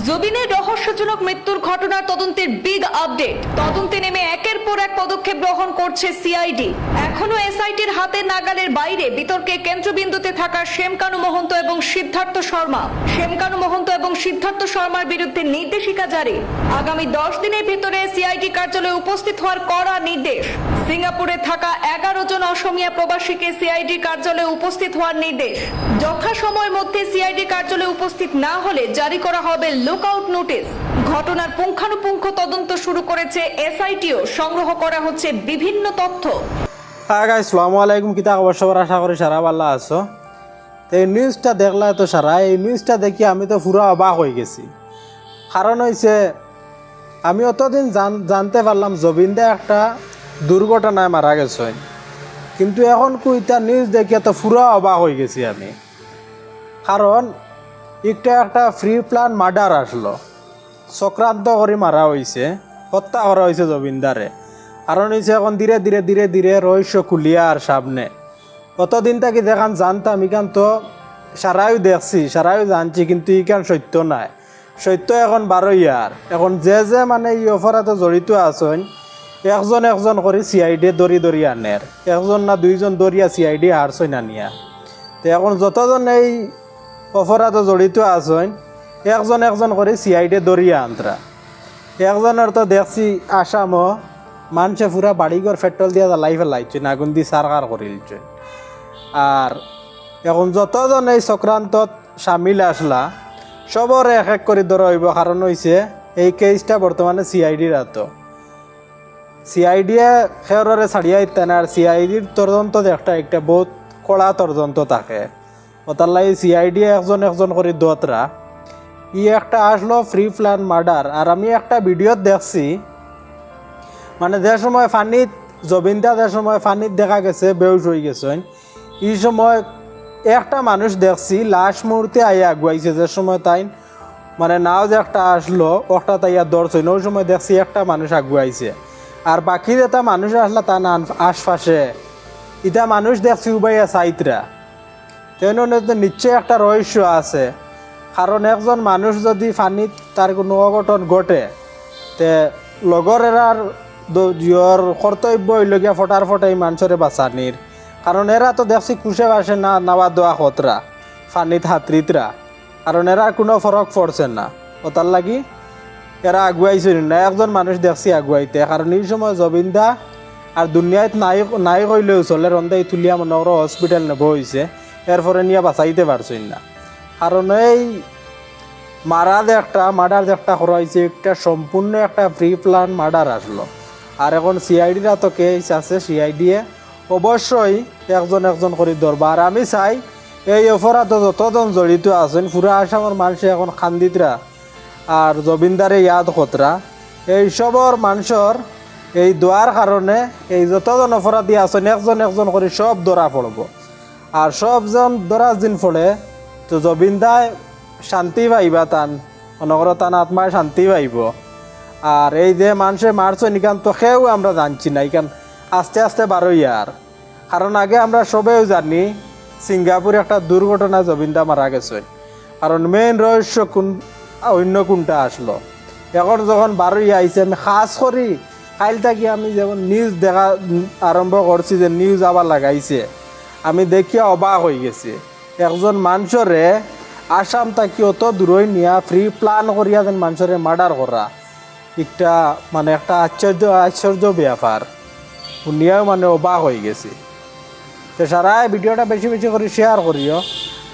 জবিনের রহস্যজনক মৃত্যুর ঘটনার তদন্তের বিগ আপডেট তদন্তে নেমে একের পর এক পদক্ষেপ গ্রহণ করছে সিআইডি এখনও এসআইটির হাতের নাগালের বাইরে বিতর্কে কেন্দ্রবিন্দুতে থাকা শ্যামকানু মহন্ত এবং সিদ্ধার্থ শর্মা। শ্যামকানু মহন্ত এবং সিদ্ধার্থ শর্মার বিরুদ্ধে নির্দেশিকা জারি। আগামী দশ দিনের ভিতরে সিআইডি কার্যালয়ে উপস্থিত হওয়ার কড়া নির্দেশ। সিঙ্গাপুরে থাকা এগারো জন অসমিয়া প্রবাসীকে সিআইডি কার্যালয়ে উপস্থিত হওয়ার নির্দেশ। যথাসময়ের মধ্যে সিআইডি কার্যালয়ে উপস্থিত না হলে জারি করা হবে লুকআউট নোটিশ। ঘটনার পুঙ্খানুপুঙ্খ তদন্ত শুরু করেছে এসআইটিও। সংগ্রহ করা হচ্ছে বিভিন্ন তথ্য। হ্যাঁ গাই সালামু আলাইকুম। কিতা খবর সবার? আশা করি সারা ভালো আছো। তো এই নিউজটা দেখলা তো সারা, এই নিউজটা দেখি আমি তো পুরো অবাক হয়ে গেছি। কারণ হয়েছে আমি অতদিন জান জানতে পারলাম জবিন্দা একটা দুর্ঘটনায় মারা গেছে। কিন্তু এখন কুইটা নিউজ দেখে তো পুরো অবাক হয়ে গেছি আমি। কারণ একটা একটা ফ্রি প্ল্যান মার্ডার আসলো। চক্রান্ত করে মারা হয়েছে হত্যা করা হয়েছে জবিন্দারে। কারণ হয়েছে এখন ধীরে ধীরে ধীরে ধীরে রহস্য খুলিয়া আর সামনে। কতদিন থেকে দেখান জানতাম, ইখান তো সারাইও দেখছি সারাইও জানছি, কিন্তু ইখান সত্য নাই। সত্য এখন বারো ইয়ার এখন যে যে মানে এই অফারাতে জড়িত আছেন, একজন একজন করে সিআইডি দরি দরি আনের একজন না দুইজন দরিয়া সিআইডি হারছই না নিয়া। তো এখন যতজন এই অপরাধে জড়িত আছেন, একজন একজন করে সিআইডি দরিয়া আন্তরা একজনের তো দেখছি আসামও মানুষে পুরা বাড়িঘর পেট্রোল দিয়ে জ্বালাই ফেলাইছে আগুন দিয়ে সারকার করিলছে আর এখন যতজন এই চক্রান্তত সামিল আসলা সবরে এক এক করে ধরা হইব। কারণ হইছে এই কেসটা বর্তমানে সিআইডির হাত সিআইডিয়ে খেয়রে ছাড়িয়া ইত্যান আর সিআইডির তদন্ত একটা একটা বহুত কড়া তদন্ত থাকে। ওটার লাগে সিআইডি একজন একজন করে দোতরা ই একটা আসলো ফ্রি প্ল্যান মার্ডার আর আমি একটা ভিডিওত দেখছি মানে যে সময় ফানিত, জবিনদা যে সময় ফানিত দেখা গেছে বেউস হয়ে গেছেন এই সময় একটা মানুষ দেখছি, লাশ মুহূর্তে আইয়া আগুয়াইছে, যে সময় তাই মানে নাও যে একটা আসলো, ওটা তাইয়া দর্শন ওই সময় দেখছি একটা মানুষ আগুয়াইছে। আর বাকি যেটা মানুষ আসলা, তা না, আশপাশে। ইটা মানুষ দেখছি উবাইয়া সাইতরা। তেন নিশ্চয় একটা রহস্য আছে। কারণ একজন মানুষ যদি ফানিত, তার কোনো অঘটন ঘটে, তে লগরেরার ইয়র কর্তব্য হইলগিয়া ফটার ফটাই মানুষরে বাঁচানির কারণ এরা তো দেখছি কুশে বাসে না নাওয়া দোয়া খতরা ফানিত হাতরিতরা কারণ এরা কোনো ফরক পড়ছে না। ও তার লাগি এরা আগুয়াইছে না, একজন মানুষ দেখছি আগুয়াইতে কারণ এই সময় জবিন্দা আর দুনিয়াত নাই নাই কইলেও চলে রন্ধাই তুলিয়া মনে করো হসপিটাল নেব হয়েছে এরপরে নিয়ে বাঁচাইতে পারছেন না। কারণ এই মারা একটা মার্ডার একটা করা হয়েছে একটা সম্পূর্ণ একটা ফ্রি প্ল্যান মার্ডার আসলো। আর এখন সিআইডিরা তো কেস আছে সিআইডিয়ে অবশ্যই একজন একজন করে ধরবা। আর আমি চাই, এই অপরাধ যতজন জড়িত আছেন পুরা আসামের মানুষে এখন খান্দিতরা আর জবিন্দারে ইয়াদ খতরা এইসবর মানুষের এই দোয়ার কারণে এই যতজন অপরাধী আছেন, একজন একজন করে সব ধরা পড়ব আর সবজন ধরা দিন ফলে, তো জবিন্দায় শান্তি পাইবা তান অনগর তান আত্মায় শান্তি পাইব। আর এই যে মানুষে মারছে নিকান তো সেও আমরা জানছি না ইকান আস্তে আস্তে বারো ইয়ার। কারণ আগে আমরা সবেও জানি, সিঙ্গাপুরে একটা দুর্ঘটনা জবিন্দা মারা গেছে। কারণ মেইন রহস্য কোন অন্য কোনটা আসলো? এখন যখন বারো ইয়া আইছে, আমি খাস করি, কাইল থাকি আমি যখন নিউজ দেখা আরম্ভ করছি যে নিউজ আবার লাগাইছে, আমি দেখিয়া অবাক হয়ে গেছি। একজন মানুষরে আসাম থাকি অত দূরই নিয়া ফ্রি প্ল্যান করিয়া যেন মানুষরে মার্ডার করা একটা মানে একটা আশ্চর্য আশ্চর্য ব্যাপার। শুনিয়াও মানে অবাক হয়ে গেছি। তো সারাই ভিডিওটা বেশি বেশি করে শেয়ার করিও।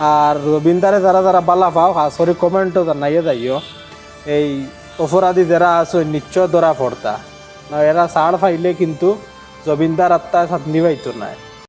আর রবীন্দারে যারা যারা বালা পাও খাস করে কমেন্টও জানাইয়ে যাইও। এই অপরাধী যারা আছে, নিশ্চয় ধরা পড়তা। এরা ছাড় পাইলে কিন্তু জবিন্দার আত্মা শান্তি পাইতো না।